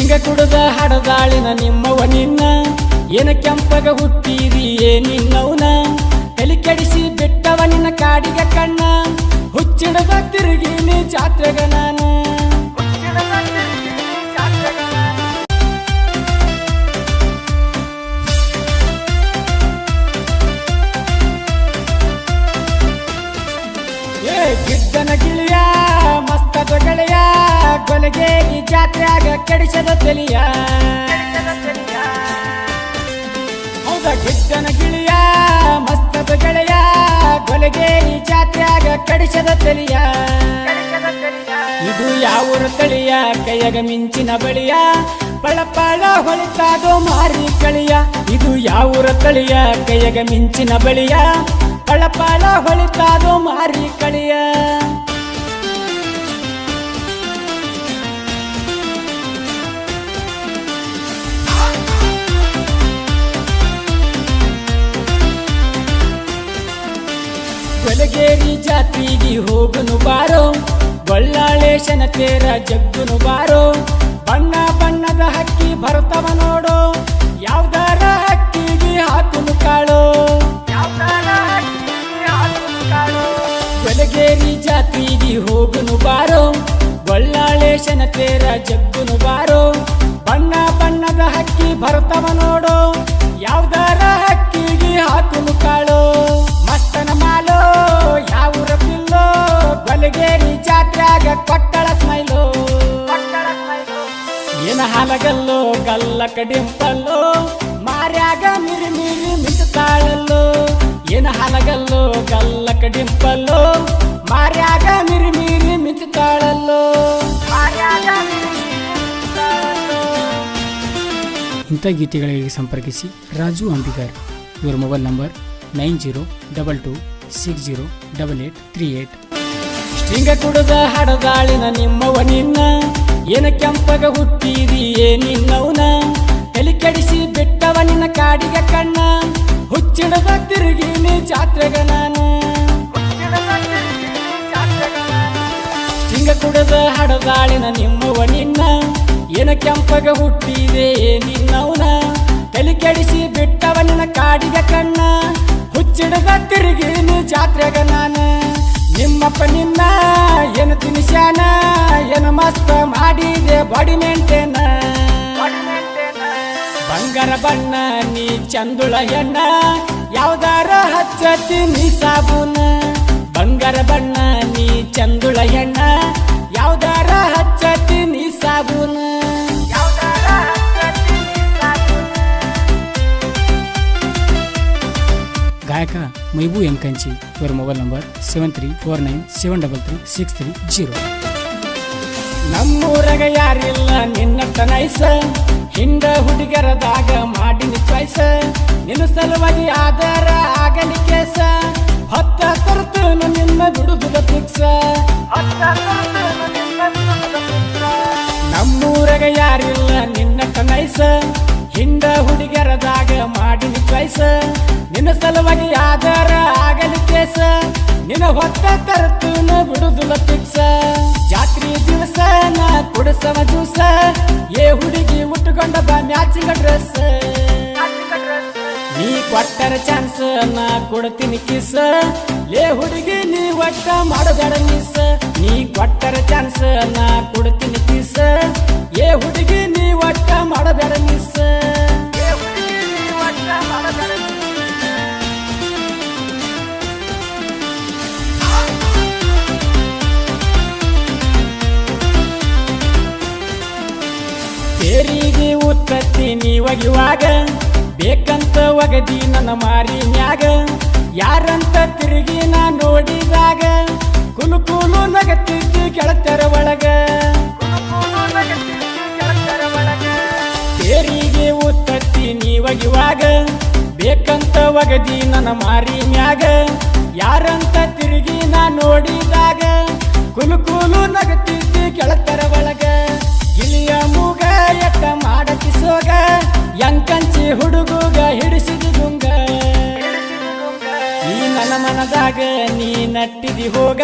ಹಿಂಗ ಕುಡದ ಹಡದಾಳಿನ ನಿಮ್ಮವ ನಿನ್ನ. ಏನ ಕೆಂಪಗ ಹುಟ್ಟಿದಿ ಏನಿನ್ನವನ ಕಲಿ ಕೆಡಿಸಿ ಬಿಟ್ಟವ ನಿನ್ನ ಕಾಡಿಗೆ ಕಣ್ಣ. ಹುಚ್ಚಿಡದ ತಿರುಗಿನಿ ಜಾತ್ರೆಗ ನಾನು. ಏ ಗಿಡ್ಡನ ಗಿಳಿಯ, ಮಸ್ತದ ಗೆಳೆಯ. ಕೊಲೆಗೆ ಈ ಜಾತ್ರೆಯಾಗ ಕೆಡಿಸದ ತಲಿಯ. ಹೌದ ಗಿಡ್ಡನ ಗಿಳಿಯ, ಮಸ್ತದ ಗೆಳೆಯ, ಕೊಲೆಗೆ ಈ ಜಾತ್ರೆಯಾಗ ಕೆಡಿಸದ ತಲಿಯ. ಇದು ಯಾವೂರ ತಳಿಯ, ಕೈಯಾಗ ಮಿಂಚಿನ ಬಳಿಯ. ಪಳಪಾಳ ಹೊಳಿತಾದೋ ಮಾರಿ ಕಳಿಯ. ಇದು ಯಾವೂರ ತಳಿಯ, ಕೈಯಾಗ ಮಿಂಚಿನ ಬಳಿಯ. ಪಳಪಾಳ ಹೊಳಿತಾದೋ ಮಾರಿ ಕಳಿಯ. ಜಾತ್ರೆಗೆ ಹೋಗುನು ಬಾರೋ, ಬಳ್ಳಾಳೇಶನ ತೇರ ಜಗ್ಗುನು ಬಾರೋ. ಬಣ್ಣ ಬಣ್ಣದ ಹಕ್ಕಿ ಬರುತ್ತವ ನೋಡು, ಯಾವ್ದಾರ ಹಕ್ಕಿಗೆ ಹಾಕುನು ಕಾಳೋ. ಬೆಳಗೇರಿ ಜಾತ್ರೆಗೆ ಹೋಗುನು ಬಾರೋ, ಬಳ್ಳಾಳೇಶನ ತೇರ ಜಗ್ಗುನು ಬಾರೋ. ಬಣ್ಣ ಬಣ್ಣದ ಹಕ್ಕಿ ಬರುತ್ತವ ಏನ ಹಲಗಲ್ಲು, ಗಲ್ಲ ಕಡಿಂಪಲ್ಲು, ಮಾರ್ಯಾಗ ಮಿರಿ ಮಿರಿ ಮಿಂಚುತ್ತಾಳಲ್ಲೋ. ಏನ ಹಲಗಲ್ಲು, ಗಲ್ಲ ಕಡಿಂಪಲ್ಲು, ಮಾರ್ಯಾಗ ಮಿರಿ ಮಿರಿ ಮಾರ್ಯಾಗ ಇಂಥ ಗೀತೆಗಳಿಗೆ ಸಂಪರ್ಕಿಸಿ ರಾಜು ಅಂಬಿಗರ್. ಇವರ mobile number nine zero double two six zero double eight three eight. ಸ್ಟ್ರಿಂಗ ಕುಡದ ಹಡದಾಳಿನ ನಿಮ್ಮವ ನಿನ್ನ. ಏನ ಕೆಂಪಗ ಹುಟ್ಟಿದಿ ನಿನ್ನವನ? ತಲೆ ಕೆಡಿಸಿ ಬಿಟ್ಟವ ನಿನ್ನ ಕಾಡಿಗ ಕಣ್ಣ. ಹುಚ್ಚಿಡದ ತಿರುಗಿನಿ ಜಾತ್ರೆಗ ನಾನು. ಹಿಂಗ ಕುಡದ ಹಡದಾಳಿನ ನಿಮ್ಮವ ನಿನ್ನ. ಏನ ಕೆಂಪಗ ಹುಟ್ಟಿದೆ ನಿನ್ನವನ? ಎಲಿ ಕೆಡಿಸಿ ಬಿಟ್ಟವ ನಿನ್ನ ಕಾಡಿಗ ಕಣ್ಣ. ಹುಚ್ಚಿಡದ ತಿರುಗಿನಿ ಜಾತ್ರೆಗ ನಾನು. ನಿಮ್ಮಪ್ಪ ನಿನ್ನ, ಏನು ತಿನಿಸ್ಯಾನ, ಏನು ಮಸ್ತ್ ಮಾಡಿದೆ ಬಾಡಿ ಮೇಂಟೇನ ಬಂಗಾರ ಬಣ್ಣ ನೀ ಚಂದುಳ ಎಣ್ಣ ಯಾವ್ದಾರ ಹಚ್ಚತಿ ನೀ ಸಾಬೂನ. ಬಂಗಾರ ಬಣ್ಣ ನೀ ಚಂದುಳ ಎಣ್ಣ ಯಾವ್ದಾರ ಹಚ್ಚತಿ ನೀ ಸಾಬೂನ. ಗಾಯಕ ಮೈಬೂ ಎಂಕಂಚಿ ಇವರ mobile number seven three four nine seven double three six three zero. ನಮ್ಮೂರಗ ಯಾರಿಲ್ಲ ನಿನ್ನ ತನೈಸ. ಹಿಂದ ಹುಡುಗರದಾಗ ಮಾಡಿನ ಚಾಯ್ಸ. ನಿನ್ನ ಸಲುವಾಗಿ ಆಧಾರ ಆಗಲಿ ಕೇಸ. ಹೊತ್ತ ತರ್ತು ನಿನ್ನ ಬಿಡುದುದ ಫಿಕ್ಸ. ನಮ್ಮೂರಾಗ ಯಾರಿಲ್ಲ ನಿನ್ನ ತನೈಸ. ಹಿಂದ ಹುಡುಗರದಾಗ ಮಾಡಿನ ಚಾಯ್ಸ. ನಿನ್ನ ಸಲುವಾಗಿ ಆಧಾರ ಆಗಲಿ ಕೇಸ. ನಿನ್ನ ಹೊತ್ತ ತರ್ತು ಕೊಡ್ತೀನಿ ಕಿಸ. ಲೇ ಹುಡುಗಿ, ನೀ ಒಟ್ಟ ಮಾಡಬೇಡ ಮಿಸ್. ನೀ ಕೊಟ್ಟರ ಚಾನ್ಸ್ ನಾ ಕೊಡ್ತೀನಿ ಕಿಸ. ಏ ಹುಡುಗಿ, ನೀ ಒಟ್ಟ ಮಾಡಬೇಡ ಮಿಸ್. ಬೇರಿಗೆ ಉತ್ತತ್ತಿ ನೀ ಒಗಿವಾಗ, ಬೇಕಂತ ಒಗದಿ ನನ್ನ ಮಾರಿ ಮ್ಯಾಗ. ಯಾರಂತ ತಿರುಗಿ ನಾ ನೋಡಿದಾಗ ಕುಲು ಕುಲು ನಗತ್ತಿದ್ದು ಕೆಳತರ ಒಳಗ. ತೇರಿಗೆ ಉತ್ತತ್ತಿ ನೀ ಒಗಿವಾಗ ಬೇಕಂತ ಒಗದಿ ನನ್ನ ಮಾರಿ ಮ್ಯಾಗ. ಯಾರಂತ ತಿರುಗಿ ನಾ ನೋಡಿದಾಗ ಕುಲು ಕುಲು ನಗತ್ತಿದ್ದು ಕೆಳತರ ಒಳಗ. ಇಲ್ಲಿಯ ಮೂಗ ಎಟ್ಟ ಮಾಡಕಿಸೋಗ ಎಂಕಂಚಿ ಹುಡುಗುಗ ಹಿಡಿಸಿದಿ ಜೀವನದಾಗ ನೀ ನಟ್ಟಿದಿ ಹೋಗ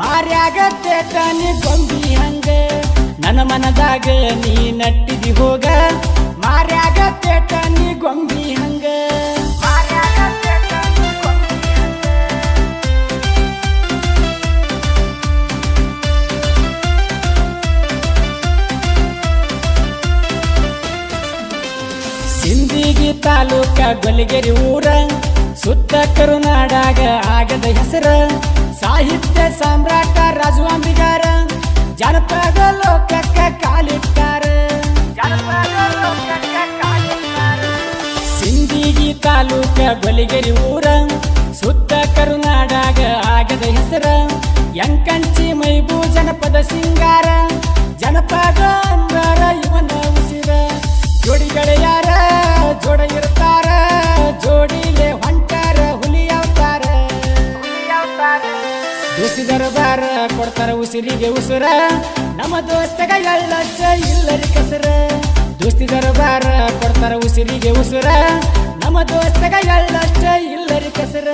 ಮಾರ್ಯಾಗತ್ತೇತಾನೆ ಕೊಂಬಿ ಹಂಗ. ನನ್ನ ಮನದಾಗ ನೀ ನಟ್ಟಿದಿ ಹೋಗ ಮಾರ್ಯಾಗತ್ತೇತಾನೆ ಗೊಂಬಿ ಹಂಗ. ಸಿಂದಿಗಿ ತಾಲೂಕ ಗೊಲಿಗೆರಿ ಊರ ಸುತ್ತ ಕರುನಾಡಾಗ ಆಗದ ಹೆಸರ, ಸಾಹಿತ್ಯ ಸಾಮ್ರಾಟ ರಾಜವಾಂಬಿಗಾರ ಜನಪದ ಲೋಕಕ್ಕೆ ಕಾಲಿಟ್ಟಾರ. ಸಿಂದಿಗಿ ತಾಲೂಕ ಬಲಿಗೆರಿ ಊರ, ಸುತ್ತ ಕರುನಾಡಾಗ ಆಗದ ಹೆಸರ, ಎಂಕಂಚಿ ಮೈಬೂ ಜನಪದ ಸಿಂಗಾರ, ಜನಪದ ಅಂದರ ಇವನ ಉಸಿರ. ಜೋಡಿ ದರಬಾರ ಕೊಡ್ತಾರ ಉಸಿರಿಗೆ ಉಸಿರ. ನಮ್ಮ ದೋಸ್ತಗ ಎಳ್ಳಚ್ಚ ಇಲ್ಲರಿ ಕಸರ. ದೋಸ್ತಿ ದರ್ಬಾರ ಕೊಡ್ತಾರ ಉಸಿರಿಗೆ ಉಸಿರ. ನಮ್ಮ ದೋಸ್ತಗ ಎಳ್ಳಚ್ಚ ಇಲ್ಲರಿ ಕಸರ.